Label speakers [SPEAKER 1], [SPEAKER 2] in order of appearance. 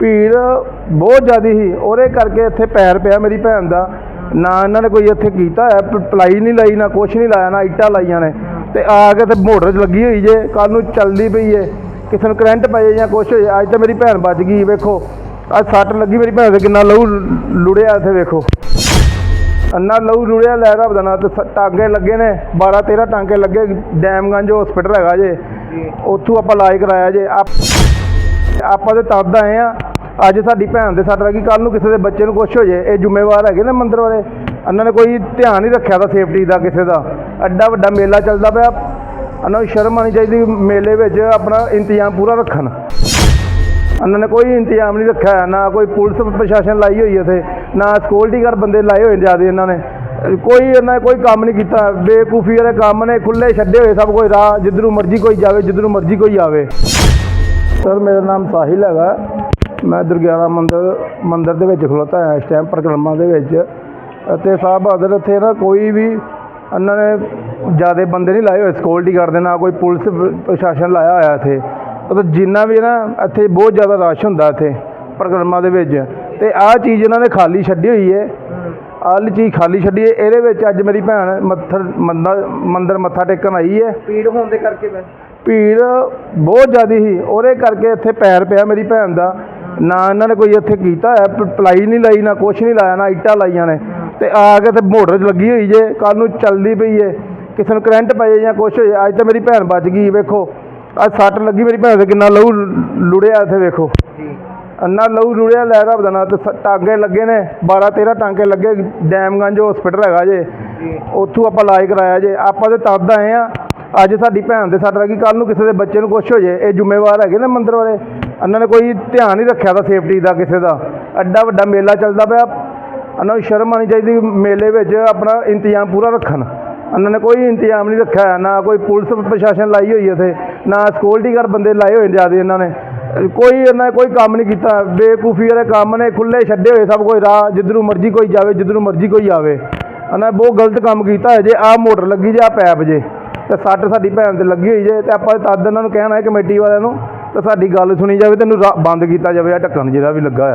[SPEAKER 1] ਭੀੜ ਬਹੁਤ ਜ਼ਿਆਦੀ ਸੀ। ਉਹਦੇ ਕਰਕੇ ਇੱਥੇ ਪੈਰ ਪਿਆ ਮੇਰੀ ਭੈਣ ਦਾ। ਨਾ ਇਹਨਾਂ ਨੇ ਕੋਈ ਇੱਥੇ ਕੀਤਾ ਹੈ ਪਲਾਈ ਨਹੀਂ ਲਾਈ, ਨਾ ਕੁਛ ਨਹੀਂ ਲਾਇਆ, ਨਾ ਇੱਟਾਂ ਲਾਈਆਂ ਨੇ। ਤੇ ਆ ਕੇ ਤੇ ਮੋਟਰ 'ਚ ਲੱਗੀ ਹੋਈ ਜੇ ਕੱਲ ਨੂੰ ਚੱਲਦੀ ਪਈ ਏ। ਕਿਸੇ ਨੂੰ ਕਰੰਟ ਪਏ ਜਾਂ ਕੁਛ ਹੋਏ, ਅੱਜ ਤਾਂ ਮੇਰੀ ਭੈਣ ਬਚ ਗਈ, ਵੇਖੋ। ਅੱਜ ਸੱਟ ਲੱਗੀ ਮੇਰੀ ਭੈਣ ਦੇ ਕਿੰਨਾ ਲਹੂ ਲੁੜਿਆ ਇੱਥੇ, ਵੇਖੋ। ਅੰਨਾ ਲਹੂ ਲੁੜਿਆ ਲੈ ਰੱਬ ਦਾ ਨਾ ਤੇ, ਸ- ਟਾਂਗੇ ਲੱਗੇ ਨੇ 12 13 ਟਾਂਗੇ ਲੱਗੇ, ਡੈਮਗੰਜ ਹਸਪੀਟਲ ਹੈਗਾ ਜੇ। ਉੱਥੋਂ ਆਪਾਂ ਇਲਾਜ ਕਰਾਇਆ ਜੇ। ਆਪਾਂ ਤੇ ਤਦ ਆਏ ਆ। ਅੱਜ ਸਾਡੀ ਭੈਣ ਦੇ ਸੱਟ ਲੱਗੀ ਕੱਲ ਨੂੰ ਕਿਸੇ ਦੇ ਬੱਚੇ ਨੂੰ ਕੁਛ ਹੋ ਜੇ ਇਹ ਜ਼ਿੰਮੇਵਾਰ ਹੈਗੇ ਨਾ ਮੰਦਰ ਵਾਲੇ। ਇਹਨਾਂ ਨੇ ਕੋਈ ਧਿਆਨ ਨਹੀਂ ਰੱਖਿਆ ਦਾ ਸੇਫਟੀ ਦਾ, ਕਿਸੇ ਦਾ। ਐਡਾ ਵੱਡਾ ਮੇਲਾ ਚੱਲਦਾ ਪਿਆ। ਇਹਨਾਂ ਨੂੰ ਸ਼ਰਮ ਆਣੀ ਚਾਹੀਦੀ, ਮੇਲੇ ਵਿੱਚ ਆਪਣਾ ਇੰਤਜ਼ਾਮ ਪੂਰਾ ਰੱਖਣ। ਇਹਨਾਂ ਨੇ ਕੋਈ ਇੰਤਜ਼ਾਮ ਨਹੀਂ ਰੱਖਿਆ, ਨਾ ਕੋਈ ਪੁਲਿਸ ਪ੍ਰਸ਼ਾਸਨ ਲਾਈ ਹੋਈ ਇੱਥੇ ਨਾ ਸਿਕਿਉਰਿਟੀ ਗਾਰਡ ਬੰਦੇ ਲਾਏ ਹੋਏ ਜ਼ਿਆਦੇ ਇਹਨਾਂ ਨੇ। ਕੋਈ ਇਹਨਾਂ ਨੇ ਕੋਈ ਕੰਮ ਨਹੀਂ ਕੀਤਾ। ਬੇਕੂਫੀ ਵਾਲੇ ਕੰਮ ਨੇ ਖੁੱਲੇ ਛੱਡੇ ਹੋਏ ਸਭ ਕੋਈ ਰਾਹ ਜਿੱਧਰੋਂ ਮਰਜ਼ੀ ਕੋਈ ਜਾਵੇ, ਜਿੱਧਰੋਂ ਮਰਜ਼ੀ ਕੋਈ ਆਵੇ। ਸਰ ਮੇਰਾ ਨਾਮ ਸਾਹਿਲ ਹੈਗਾ। ਮੈਂ ਦੁਰਗਿਆਨਾ ਮੰਦਿਰ ਮੰਦਿਰ ਦੇ ਵਿੱਚ ਖਲੋਤਾ ਹਾਂ ਇਸ ਟਾਈਮ ਪ੍ਰਕਰਮਾ ਦੇ ਵਿੱਚ। ਅਤੇ ਸਾਹਿਬ ਬਹਾਦਰ ਇੱਥੇ ਨਾ ਕੋਈ ਵੀ ਇਹਨਾਂ ਨੇ ਜਿਆਦੇ ਬੰਦੇ ਨਹੀਂ ਲਾਏ ਹੋਏ ਸਿਕਿਉਰਿਟੀ ਗਾਰਡ ਦੇ ਨਾਲ ਕੋਈ ਪੁਲਿਸ ਪ੍ਰਸ਼ਾਸਨ ਲਾਇਆ ਹੋਇਆ ਇੱਥੇ। ਉਹ ਜਿੰਨਾ ਵੀ ਨਾ ਇੱਥੇ ਬਹੁਤ ਜ਼ਿਆਦਾ ਰਸ਼ ਹੁੰਦਾ ਇੱਥੇ ਪ੍ਰਕਰਮਾ ਦੇ ਵਿੱਚ। ਤੇ ਆਹ ਚੀਜ਼ ਇਹਨਾਂ ਨੇ ਖਾਲੀ ਛੱਡੀ ਹੋਈ ਹੈ ਆਹ ਚੀਜ਼ ਖਾਲੀ ਛੱਡੀ ਹੈ ਇਹਦੇ ਵਿੱਚ ਅੱਜ ਮੇਰੀ ਭੈਣ ਮੱਥਰ ਮੰਦਰ ਮੰਦਰ ਮੱਥਾ ਟੇਕਣ ਆਈ ਹੈ
[SPEAKER 2] ਭੀੜ ਹੋਣ ਦੇ ਕਰਕੇ ਮੈਂ
[SPEAKER 1] ਭੀੜ ਬਹੁਤ ਜ਼ਿਆਦੀ ਸੀ। ਉਹਦੇ ਕਰਕੇ ਇੱਥੇ ਪੈਰ ਪਿਆ ਮੇਰੀ ਭੈਣ ਦਾ। ਨਾ ਇਹਨਾਂ ਨੇ ਕੋਈ ਇੱਥੇ ਕੀਤਾ ਹੈ ਪ- ਪਲਾਈ ਨਹੀਂ ਲਾਈ ਨਾ ਕੁਛ ਨਹੀਂ ਲਾਇਆ ਨਾ ਇੱਟਾਂ ਲਾਈਆਂ ਨੇ। ਤੇ ਆ ਕੇ ਤੇ ਮੋਟਰ 'ਚ ਲੱਗੀ ਹੋਈ ਜੇ ਕੱਲ ਨੂੰ ਚੱਲਦੀ ਪਈ ਏ। ਕਿਸੇ ਨੂੰ ਕਰੰਟ ਪਏ ਜਾਂ ਕੁਛ ਹੋ ਜਾਏ ਅੱਜ ਤਾਂ ਮੇਰੀ ਭੈਣ ਬਚ ਗਈ ਵੇਖੋ। ਅੱਜ ਸੱਟ ਲੱਗੀ ਮੇਰੀ ਭੈਣ ਦੇ ਕਿੰਨਾ ਲਹੂ ਲੁੜਿਆ ਇੱਥੇ ਵੇਖੋ। ਅੰਨਾ ਲਹੂ ਲੁੜਿਆ ਲੈ ਰੱਬ ਦਾ ਨਾਂ ਤੇ ਸ- ਟਾਂਗੇ ਲੱਗੇ ਨੇ 12 13 ਟਾਂਗੇ ਲੱਗੇ ਡੈਮਗੰਜ ਹਸਪੀਟਲ ਹੈਗਾ ਜੇ।
[SPEAKER 2] ਜੀ।
[SPEAKER 1] ਉੱਥੋਂ ਆਪਾਂ ਇਲਾਜ ਕਰਾਇਆ ਜੇ। ਆਪਾਂ ਤੇ ਤਦ ਆਏ ਆ ਅੱਜ ਸਾਡੀ ਭੈਣ ਦੇ ਸੱਟ ਲੱਗੀ ਕੱਲ ਨੂੰ ਕਿਸੇ ਦੇ ਬੱਚੇ ਨੂੰ ਕੁਛ ਹੋ ਜੇ ਇਹ ਜ਼ਿੰਮੇਵਾਰ ਹੈਗੇ ਨੇ ਮੰਦਰ ਵਾਲੇ। ਇਹਨਾਂ ਨੇ ਕੋਈ ਧਿਆਨ ਨਹੀਂ ਰੱਖਿਆ ਦਾ ਸੇਫਟੀ ਦਾ ਕਿਸੇ ਦਾ। ਐਡਾ ਵੱਡਾ ਮੇਲਾ ਚੱਲਦਾ ਪਿਆ। ਇਹਨਾਂ ਨੂੰ ਸ਼ਰਮ ਆਣੀ ਚਾਹੀਦੀ ਮੇਲੇ ਵਿੱਚ ਆਪਣਾ ਇੰਤਜ਼ਾਮ ਪੂਰਾ ਰੱਖਣ। ਇਹਨਾਂ ਨੇ ਕੋਈ ਇੰਤਜ਼ਾਮ ਨਹੀਂ ਰੱਖਿਆ, ਨਾ ਕੋਈ ਪੁਲਿਸ ਪ੍ਰਸ਼ਾਸਨ ਲਾਈ ਹੋਈ ਇੱਥੇ, ਨਾ ਸਿਕਿਉਰਿਟੀ ਗਾਰਡ ਬੰਦੇ ਲਾਏ ਹੋਏ ਜ਼ਿਆਦੇ ਇਹਨਾਂ ਨੇ। ਕੋਈ ਇਹਨਾਂ ਨੇ ਕੋਈ ਕੰਮ ਨਹੀਂ ਕੀਤਾ। ਬੇਕੂਫੀ ਵਾਲੇ ਕੰਮ ਨੇ ਖੁੱਲੇ ਛੱਡੇ ਹੋਏ ਸਭ ਕੋਈ ਰਾਹ ਜਿੱਧਰੋਂ ਮਰਜ਼ੀ ਕੋਈ ਜਾਵੇ, ਜਿੱਧਰੋਂ ਮਰਜ਼ੀ ਕੋਈ ਆਵੇ। ਇਹਨਾਂ ਨੇ ਬਹੁਤ ਗਲਤ ਕੰਮ ਕੀਤਾ ਹੈ। ਜੇ ਆਹ ਮੋਟਰ ਲੱਗੀ, ਜੇ ਆਹ ਪੈਪ ਜੇ, ਤੇ ਸੱਟ ਸਾਡੀ ਭੈਣ ਤੇ ਲੱਗੀ ਹੋਈ ਜੇ, ਤੇ ਆਪਾਂ ਤਦ ਇਹਨਾਂ ਨੂੰ ਕਹਿਣਾ ਹੈ ਕਮੇਟੀ ਵਾਲਿਆਂ ਨੂੰ ਤਾਂ ਸਾਡੀ ਗੱਲ ਸੁਣੀ ਜਾਵੇ, ਤੈਨੂੰ ਇਹਨੂੰ ਬੰਦ ਕੀਤਾ ਜਾਵੇ ਆ ਢੱਕਣ ਜਿਹੜਾ ਵੀ ਲੱਗਾ ਹੋਇਆ।